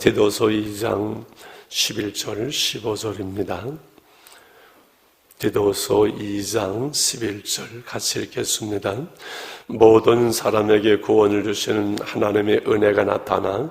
디도서 2장 11절 15절입니다. 디도서 2장 11절 같이 읽겠습니다. 모든 사람에게 구원을 주시는 하나님의 은혜가 나타나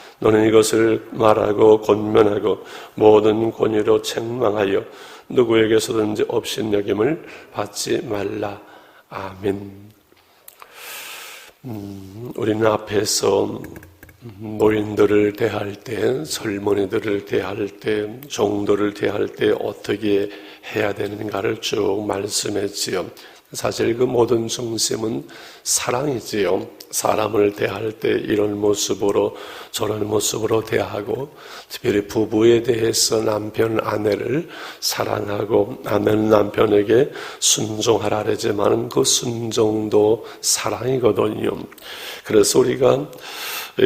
너는 이것을 말하고 권면하고 모든 권위로 책망하여 누구에게서든지 업신여김을 받지 말라. 아멘. 음, 우리는 앞에서 노인들을 대할 때, 젊은이들을 대할 때, 종도를 대할 때 어떻게 해야 되는가를 쭉 말씀했지요. 사실 그 모든 중심은 사랑이지요. 사람을 대할 때 이런 모습으로 저런 모습으로 대하고 특별히 부부에 대해서 남편 아내를 사랑하고 아내는 남편에게 순종하라 그러지만 그 순종도 사랑이거든요. 그래서 우리가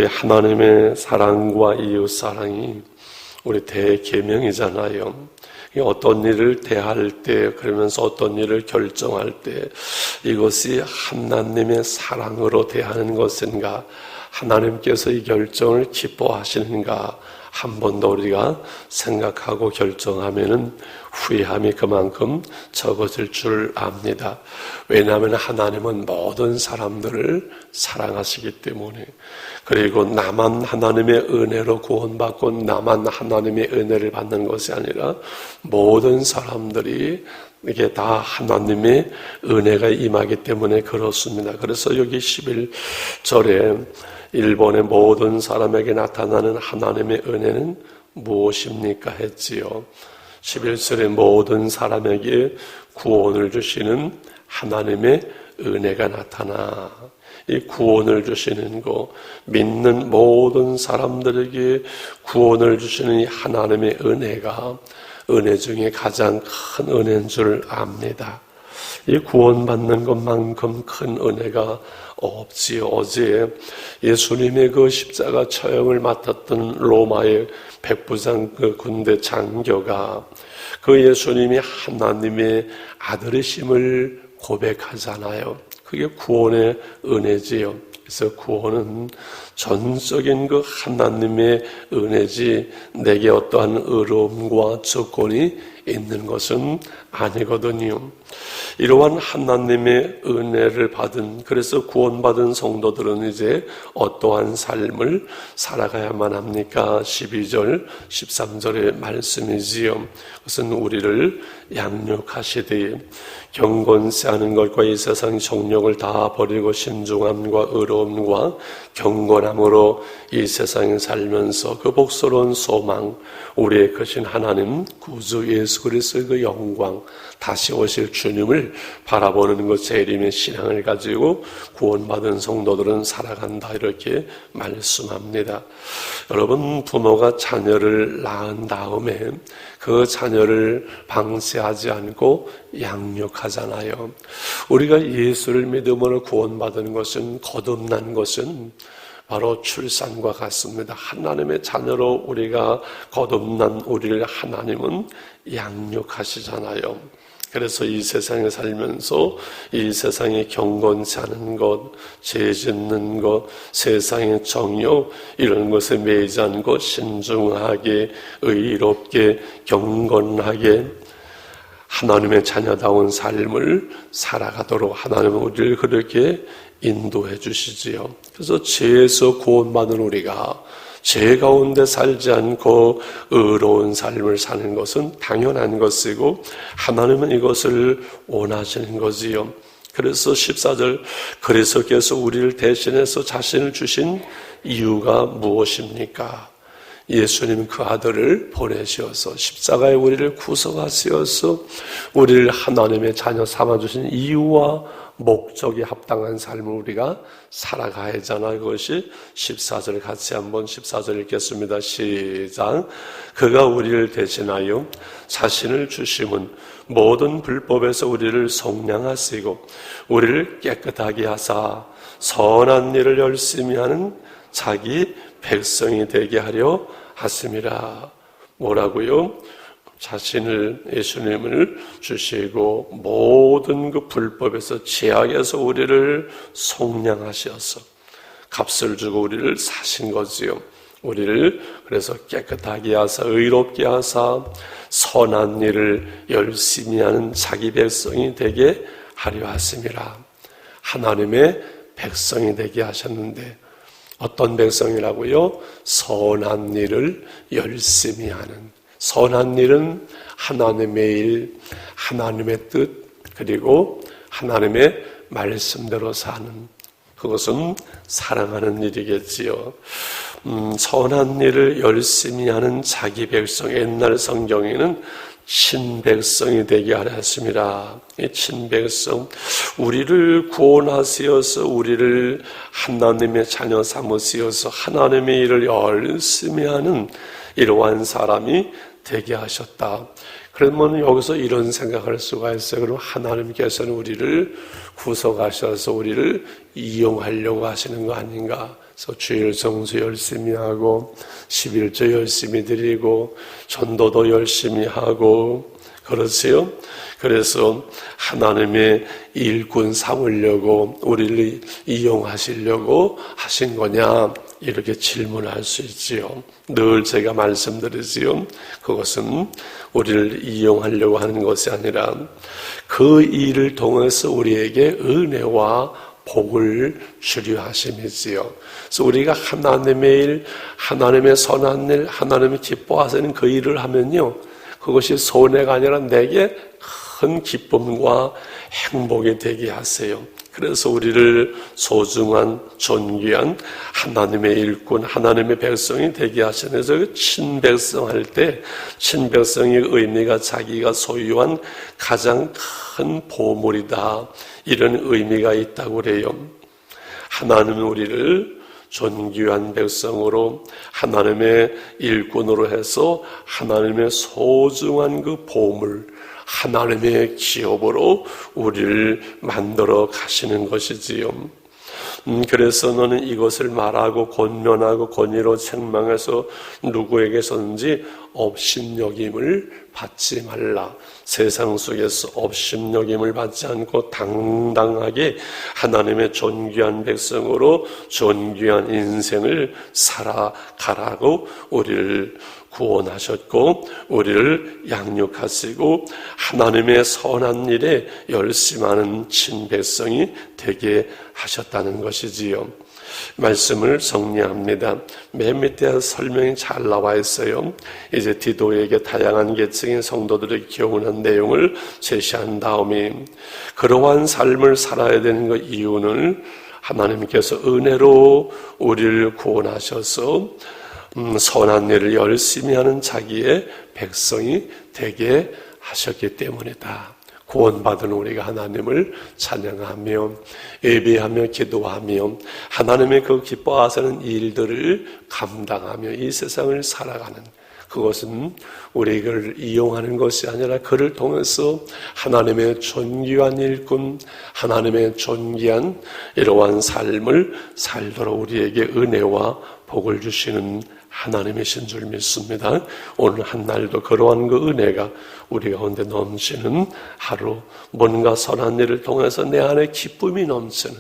하나님의 사랑과 이웃 사랑이 우리 대계명이잖아요. 어떤 일을 대할 때, 그러면서 어떤 일을 결정할 때, 이것이 하나님의 사랑으로 대하는 것인가, 하나님께서 이 결정을 기뻐하시는가, 한 번 더 우리가 생각하고 결정하면은 후회함이 그만큼 적어질 줄 압니다. 왜냐하면 하나님은 모든 사람들을 사랑하시기 때문에 그리고 나만 하나님의 은혜로 구원받고 나만 하나님의 은혜를 받는 것이 아니라 모든 사람들이 이게 다 하나님의 은혜가 임하기 때문에 그렇습니다. 그래서 여기 11절에 일본의 모든 사람에게 나타나는 하나님의 은혜는 무엇입니까? 했지요. 11절에 모든 사람에게 구원을 주시는 하나님의 은혜가 나타나 이 구원을 주시는 거, 믿는 모든 사람들에게 구원을 주시는 이 하나님의 은혜가 은혜 중에 가장 큰 은혜인 줄 압니다. 이 구원받는 것만큼 큰 은혜가 없지요. 어제 예수님의 그 십자가 처형을 맡았던 로마의 백부장 그 군대 장교가 그 예수님이 하나님의 아들이심을 고백하잖아요. 그게 구원의 은혜지요. 그래서 구원은 전적인 그 하나님의 은혜지 내게 어떠한 의로움과 조건이 있는 것은 아니거든요. 이러한 하나님의 은혜를 받은 그래서 구원받은 성도들은 이제 어떠한 삶을 살아가야만 합니까? 12절, 13절의 말씀이지요. 그것은 우리를 양육하시되 경건치 않은 것과 이 세상 정욕을 다 버리고 신중함과 의로움과 경건함으로 이 세상에 살면서 그 복스러운 소망, 우리의 크신 하나님 구주 예수 그리스도의 그 영광, 다시 오실 주 님을 바라보는 것 재림의 신앙을 가지고 구원받은 성도들은 살아간다 이렇게 말씀합니다. 여러분 부모가 자녀를 낳은 다음에 그 자녀를 방치하지 않고 양육하잖아요. 우리가 예수를 믿음으로 구원받은 것은 거듭난 것은 바로 출산과 같습니다. 하나님의 자녀로 우리가 거듭난 우리를 하나님은 양육하시잖아요. 그래서 이 세상에 살면서 이 세상에 경건치 않은 것, 죄 짓는 것, 세상의 정욕, 이런 것에 매이지 않고 신중하게, 의롭게, 경건하게 하나님의 자녀다운 삶을 살아가도록 하나님은 우리를 그렇게 인도해 주시지요. 그래서 죄에서 구원받은 우리가 죄 가운데 살지 않고 의로운 삶을 사는 것은 당연한 것이고 하나님은 이것을 원하시는 거지요. 그래서 14절 그리스도께서 우리를 대신해서 자신을 주신 이유가 무엇입니까? 예수님 그 아들을 보내시어서 십자가에 우리를 구속하시어서 우리를 하나님의 자녀 삼아 주신 이유와 목적이 합당한 삶을 우리가 살아가야 하잖아. 그것이 14절 같이 한번 14절 읽겠습니다. 시작. 그가 우리를 대신하여 자신을 주심은 모든 불법에서 우리를 속량하시고 우리를 깨끗하게 하사 선한 일을 열심히 하는 자기 백성이 되게 하려 하심이라. 뭐라고요? 자신을 예수님을 주시고 모든 그 불법에서 제약에서 우리를 속량하셔서 값을 주고 우리를 사신 거지요. 우리를 그래서 깨끗하게 하사 의롭게 하사 선한 일을 열심히 하는 자기 백성이 되게 하려 하심이라. 하나님의 백성이 되게 하셨는데 어떤 백성이라고요? 선한 일을 열심히 하는. 선한 일은 하나님의 일, 하나님의 뜻, 그리고 하나님의 말씀대로 사는 그것은 사랑하는 일이겠지요. 음, 선한 일을 열심히 하는 자기 백성, 옛날 성경에는 친백성이 되게 하려 했습니다. 이 친백성, 우리를 구원하시어서 우리를 하나님의 자녀 삼으시어서 하나님의 일을 열심히 하는 이러한 사람이 되게 하셨다. 그러면 여기서 이런 생각할 수가 있어요. 그럼 하나님께서는 우리를 구속하셔서 우리를 이용하려고 하시는 거 아닌가? 그래서 주일 정수 열심히 하고 11조 열심히 드리고 전도도 열심히 하고 그렇지요? 그래서 하나님의 일꾼 삼으려고 우리를 이용하시려고 하신 거냐? 이렇게 질문할 수 있지요. 늘 제가 말씀드리지요. 그것은 우리를 이용하려고 하는 것이 아니라 그 일을 통해서 우리에게 은혜와 복을 주려 하심이지요. 그래서 우리가 하나님의 일, 하나님의 선한 일, 하나님이 기뻐하시는 그 일을 하면요. 그것이 손해가 아니라 내게 큰 기쁨과 행복이 되게 하세요. 그래서 우리를 소중한 존귀한 하나님의 일꾼, 하나님의 백성이 되게 하시면서 그 친백성 할 때 친백성의 의미가 자기가 소유한 가장 큰 보물이다. 이런 의미가 있다고 그래요. 하나님은 우리를 존귀한 백성으로 하나님의 일꾼으로 해서 하나님의 소중한 그 보물, 하나님의 기업으로 우리를 만들어 가시는 것이지요. 음, 그래서 너는 이것을 말하고 권면하고 권위로 책망해서 누구에게서든지 업신여김을 받지 말라. 세상 속에서 업신여김을 받지 않고 당당하게 하나님의 존귀한 백성으로 존귀한 인생을 살아가라고 우리를 구원하셨고 우리를 양육하시고 하나님의 선한 일에 열심하는 친백성이 되게 하셨다는 것이지요. 말씀을 정리합니다. 맨 밑에 설명이 잘 나와 있어요. 이제 디도에게 다양한 계층의 성도들을 교훈한 내용을 제시한 다음에 그러한 삶을 살아야 되는 것 이유는 하나님께서 은혜로 우리를 구원하셔서 음, 선한 일을 열심히 하는 자기의 백성이 되게 하셨기 때문이다. 구원받은 우리가 하나님을 찬양하며 예배하며 기도하며 하나님의 그 기뻐하시는 일들을 감당하며 이 세상을 살아가는 그것은 우리를 이용하는 것이 아니라 그를 통해서 하나님의 존귀한 일꾼, 하나님의 존귀한 이러한 삶을 살도록 우리에게 은혜와 복을 주시는 하나님이신 줄 믿습니다. 오늘 한 날도 그러한 그 은혜가 우리 가운데 넘치는 하루, 뭔가 선한 일을 통해서 내 안에 기쁨이 넘치는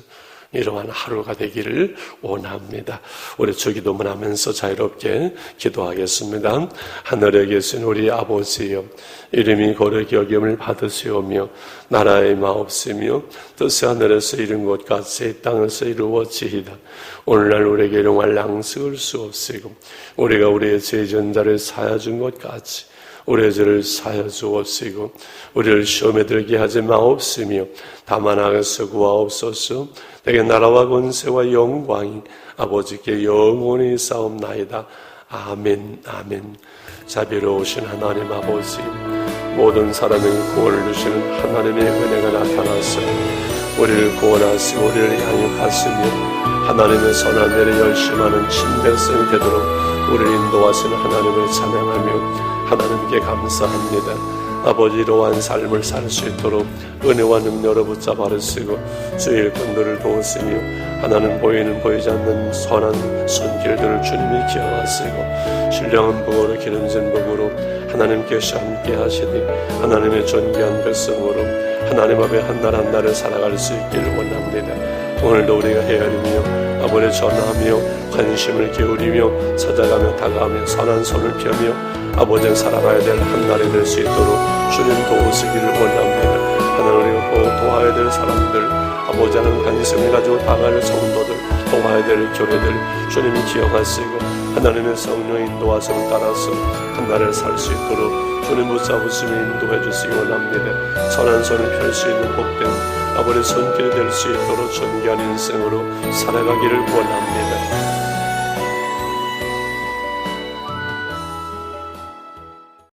이러한 하루가 되기를 원합니다. 우리 주기도문 하면서 자유롭게 기도하겠습니다. 하늘에 계신 우리 아버지여, 이름이 거룩히 여김을 받으시오며, 나라의 마옵시며, 뜻이 하늘에서 이룬 것 같이 땅에서 이루어지이다. 오늘날 우리에게 일용할 양식을 수없이고, 우리가 우리의 죄 전자를 사여준 것 같이, 우리의 죄를 사여 주옵시고 우리를 시험에 들게 하지 마옵시며 다만 악에서 구하옵소서 내게 나라와 권세와 영광이 아버지께 영원히 싸움나이다. 아멘, 아멘. 자비로우신 하나님 아버지, 모든 사람에게 구원을 주시는 하나님의 은혜가 나타나서 우리를 구원하시고 우리를 양육하시며 하나님의 선한 일에 열심하는 친백성이 되도록 우리를 인도하시는 하나님을 찬양하며 하나님께 감사합니다. 아버지 이러한 삶을 살 수 있도록 은혜와 능력으로 붙잡아 주시고 주의 일꾼들을 도우시며 하나님 보이는 보이지 않는 선한 손길들을 주님이 기억하시고 신령한 복으로 기름진 복으로 하나님께서 함께 하시니 하나님의 존귀한 백성으로 하나님 앞에 한날 한 날을 살아갈 수 있기를 원합니다. 오늘도 우리가 헤아리며 아버지 전하며 관심을 기울이며 찾아가며 다가가며 선한 손을 펴며 아버지를 살아가야 될 한 날이 될 수 있도록 주님 도우시기를 원합니다. 하나님 꼭 도와야 될 사람들 아버지 하는 관심을 가지고 다가갈 성도들 도와야 될 교회들 주님이 기억하시고 하나님의 성령 인도하심을 따라서 한 날을 살 수 있도록 주님 붙잡으시며 인도해 주시기 원합니다. 선한 손을 펼 수 있는 복된 아버지 손길이 될 수 있도록 존귀한 인생으로 살아가기를 원합니다.